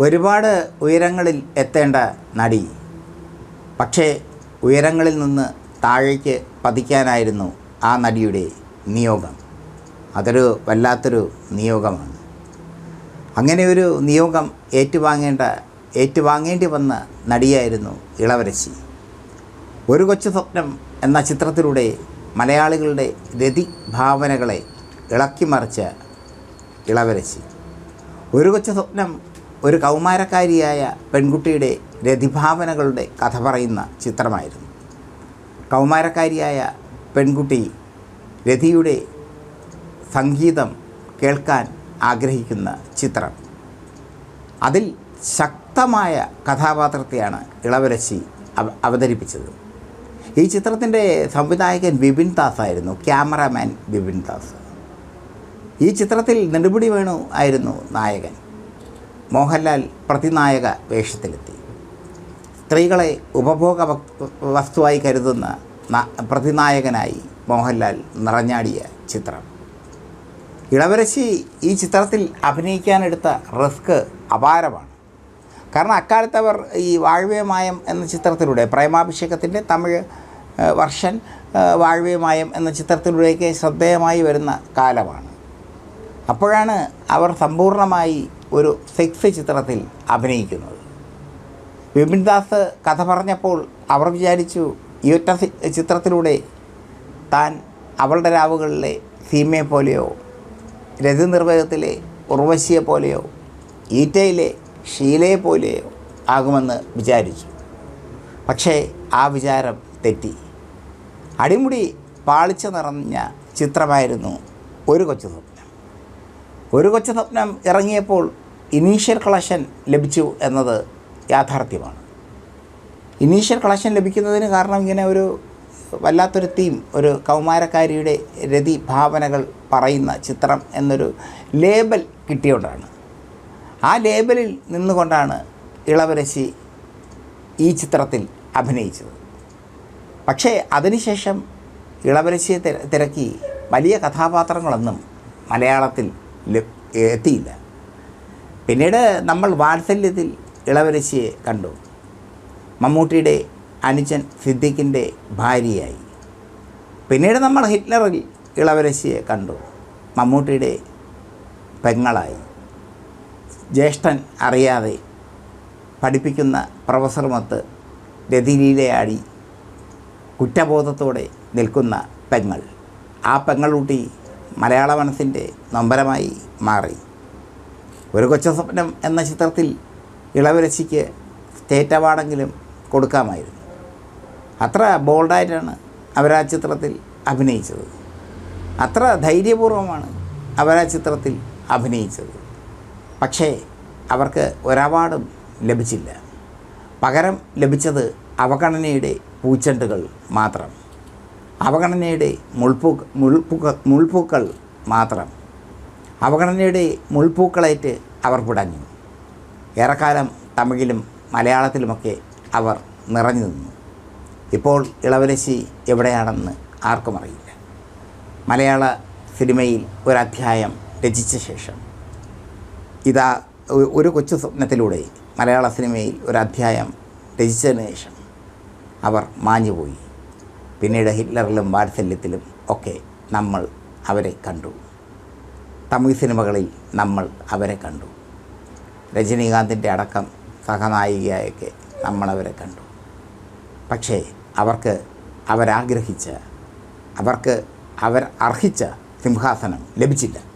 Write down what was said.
ഒരുപാട് ഉയരങ്ങളിൽ എത്തേണ്ട നടി. പക്ഷേ ഉയരങ്ങളിൽ നിന്ന് താഴേക്ക് പതിക്കാനായിരുന്നു ആ നടിയുടെ നിയോഗം. അതൊരു വല്ലാത്തൊരു നിയോഗമാണ്. അങ്ങനെ ഒരു നിയോഗം ഏറ്റുവാങ്ങേണ്ട ഏറ്റുവാങ്ങേണ്ടി വന്ന നടിയായിരുന്നു ഇളവരശി. ഒരു കൊച്ചു സ്വപ്നം എന്ന ചിത്രത്തിലൂടെ മലയാളികളുടെ രതി ഭാവനകളെ ഇളക്കിമറിച്ച ഇളവരശി. ഒരു കൊച്ചു സ്വപ്നം ഒരു കൗമാരക്കാരിയായ പെൺകുട്ടിയുടെ രതിഭാവനകളുടെ കഥ പറയുന്ന ചിത്രമായിരുന്നു. കൗമാരക്കാരിയായ പെൺകുട്ടി രതിയുടെ സംഗീതം കേൾക്കാൻ ആഗ്രഹിക്കുന്ന ചിത്രം. അതിൽ ശക്തമായ കഥാപാത്രത്തെയാണ് ഇളവരശി അവ അവതരിപ്പിച്ചത്. ഈ ചിത്രത്തിന്റെ സംവിധായകൻ ബിപിൻ ദാസ് ആയിരുന്നു ക്യാമറാമാൻ ബിപിൻ ദാസ്. ഈ ചിത്രത്തിൽ നെടുപിടി വേണു ആയിരുന്നു നായകൻ. മോഹൻലാൽ പ്രതിനായക വേഷത്തിലെത്തി. സ്ത്രീകളെ ഉപഭോഗ വസ്തുവായി കരുതുന്ന പ്രതിനായകനായി മോഹൻലാൽ നിറഞ്ഞാടിയ ചിത്രം. ഇളവരശി ഈ ചിത്രത്തിൽ അഭിനയിക്കാനെടുത്ത റിസ്ക് അപാരമാണ്. കാരണം അക്കാലത്ത് അവർ ഈ വാഴ്വേമായം എന്ന ചിത്രത്തിലൂടെ പ്രേമാഭിഷേകത്തിന്റെ തമിഴ് വർഷൻ വാഴ്വേമായം മായം എന്ന ചിത്രത്തിലൂടെയൊക്കെ ശ്രദ്ധേയമായി വരുന്ന കാലമാണ്. അപ്പോഴാണ് അവർ സമ്പൂർണമായി ഒരു സെക്സ് ചിത്രത്തിൽ അഭിനയിക്കുന്നത്. വിപിൻ ദാസ് കഥ പറഞ്ഞപ്പോൾ അവർ വിചാരിച്ചു ഈ ഒറ്റ ചിത്രത്തിലൂടെ താൻ അവളുടെ രാവുകളിലെ സീമയെ പോലെയോ രതിനിർവഹത്തിലെ ഉർവശിയെ പോലെയോ ഈറ്റയിലെ ഷീലയെ പോലെയോ ആകുമെന്ന് വിചാരിച്ചു. പക്ഷേ ആ വിചാരം തെറ്റി. അടിമുടി പാളിച്ച നിറഞ്ഞ ചിത്രമായിരുന്നു ഒരു കൊച്ചു ഒരു കൊച്ചു സ്വപ്നം ഇറങ്ങിയപ്പോൾ ഇനീഷ്യൽ കളക്ഷൻ ലഭിച്ചു എന്നത് യാഥാർത്ഥ്യമാണ്. ഇനീഷ്യൽ കളക്ഷൻ ലഭിക്കുന്നതിന് കാരണം ഇങ്ങനെ ഒരു വല്ലാത്തൊരു തീം ഒരു കൗമാരക്കാരിയുടെ രതി ഭാവനകൾ പറയുന്ന ചിത്രം എന്നൊരു ലേബൽ കിട്ടിയോണ്ടാണ്. ആ ലേബലിൽ നിന്നുകൊണ്ടാണ് ഇളവരശി ഈ ചിത്രത്തിൽ അഭിനയിച്ചത്. പക്ഷേ അതിനുശേഷം ഇളവരശിയെ തിര- തിരക്കി വലിയ കഥാപാത്രങ്ങളൊന്നും മലയാളത്തിൽ എത്തിയില്ല. പിന്നീട് നമ്മൾ വാത്സല്യത്തിൽ ഇളവരശിയെ കണ്ടു. മമ്മൂട്ടിയുടെ അനുജൻ സിദ്ദിഖിന്റെ ഭാര്യയായി. പിന്നീട് നമ്മൾ ഹിറ്റ്ലറിൽ ഇളവരശിയെ കണ്ടു. മമ്മൂട്ടിയുടെ പെങ്ങളായി. ജ്യേഷ്ഠൻ അറിയാതെ പഠിപ്പിക്കുന്ന പ്രൊഫസറുമൊത്ത് രതിലീലയാടി കുറ്റബോധത്തോടെ നിൽക്കുന്ന പെങ്ങൾ. ആ പെങ്ങളൂട്ടി മലയാള മനസ്സിന്റെ നൊമ്പരമായി മാറി. ഒരു കൊച്ച സ്വപ്നം എന്ന ചിത്രത്തിൽ ഇളവരശിക്ക് സ്റ്റേറ്റ് അവാർഡെങ്കിലും കൊടുക്കാമായിരുന്നു. അത്ര ബോൾഡായിട്ടാണ് അവർ ആ ചിത്രത്തിൽ അഭിനയിച്ചത്. അത്ര ധൈര്യപൂർവമാണ് അവരാ ചിത്രത്തിൽ അഭിനയിച്ചത്. പക്ഷേ അവർക്ക് ഒരവാർഡും ലഭിച്ചില്ല. പകരം ലഭിച്ചത് അവഗണനയുടെ പൂച്ചെണ്ടുകൾ മാത്രം. അവഗണനയുടെ മുൾപ്പൂ മുൾപ്പൂക്ക മുൾപ്പൂക്കൾ മാത്രം. അവഗണനയുടെ മുൾപ്പൂക്കളേറ്റ് അവർ പിടഞ്ഞു. ഏറെക്കാലം തമിഴിലും മലയാളത്തിലുമൊക്കെ അവർ നിറഞ്ഞു നിന്നു. ഇപ്പോൾ ഇളവരശി എവിടെയാണെന്ന് ആർക്കും അറിയില്ല. മലയാള സിനിമയിൽ ഒരധ്യായം രചിച്ച ശേഷം. ഇതാ ഒരു കൊച്ചു സ്വപ്നത്തിലൂടെ മലയാള സിനിമയിൽ ഒരു ഒരധ്യായം രചിച്ചതിന് ശേഷം അവർ മാഞ്ഞുപോയി. പിന്നീട് ഹിറ്റ്ലറിലും വാത്സല്യത്തിലും ഒക്കെ നമ്മൾ അവരെ കണ്ടു. തമിഴ് സിനിമകളിൽ നമ്മൾ അവരെ കണ്ടു. രജനീകാന്തിന്റെ അടക്കം സഹനായികയായൊക്കെ നമ്മളവരെ കണ്ടു. പക്ഷേ അവർക്ക് അവരാഗ്രഹിച്ച അവർക്ക് അവർ അർഹിച്ച സിംഹാസനം ലഭിച്ചില്ല.